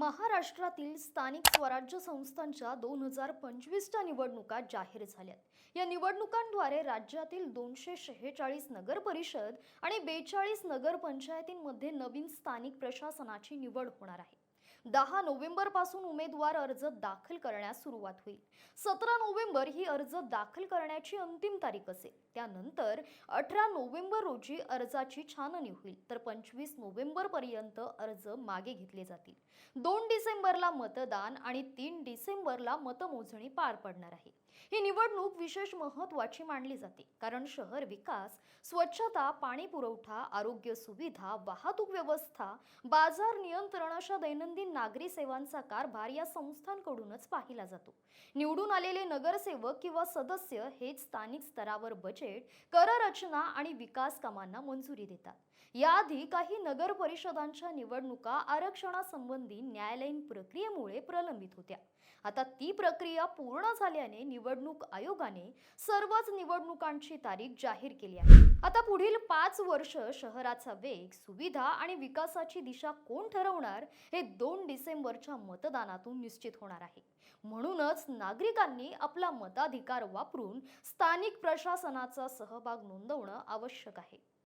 महाराष्ट्रातील स्थानिक स्वराज्य संस्थांच्या दोन हजार पंचवीसच्या निवडणुका जाहीर झाल्यात. या निवडणुकांद्वारे राज्यातील दोनशे शेहेचाळीस नगर परिषद आणि बेचाळीस नगरपंचायतींमध्ये नवीन स्थानिक प्रशासनाची निवड होणार आहे. दहा नोव्हेंबरपासून उमेदवार अर्ज दाखल करण्यास सुरुवात होईल. सतरा नोव्हेंबर ही अर्ज दाखल करण्याची अंतिम तारीख असेल. त्यानंतर अठरा नोव्हेंबर रोजी अर्जाची छाननी होईल. तर पंचवीस नोव्हेंबरपर्यंत अर्ज मागे घेतले जातील. दोन डिसेंबरला मतदान आणि तीन डिसेंबरला मतमोजणी पार पडणार आहे. ही निवडणूक विशेष महत्वाची मानली जाते. कारण शहर विकास स्वच्छता पाणी पुरवठा आरोग्य सुविधा वाहतूक व्यवस्था बाजार नियंत्रण अशा दैनंदिन नागरी सेवांचा कारभार या संस्थांकडूनच पाहिला जातो. निवडून आलेले नगरसेवक किंवा सदस्य हेच स्थानिक स्तरावर बजेट कररचना आणि विकास कामांना मंजुरी देतात. याआधी काही नगर परिषदांच्या निवडणुका आरक्षणासंबंधी न्यायालयीन प्रक्रियेमुळे प्रलंबित होत्या. आता ती प्रक्रिया पूर्ण झाल्याने निवडणूक आयोगाने सर्वच निवडणुकांची तारीख जाहीर केली आहे. आता पुढील पाच वर्ष शहराचा वेग सुविधा आणि विकासाची दिशा कोण ठरवणार हे दोन डिसेंबरच्या मतदानातून निश्चित होणार आहे. म्हणूनच नागरिकांनी आपला मताधिकार वापरून स्थानिक प्रशासनाचा सहभाग नोंदवणं आवश्यक आहे.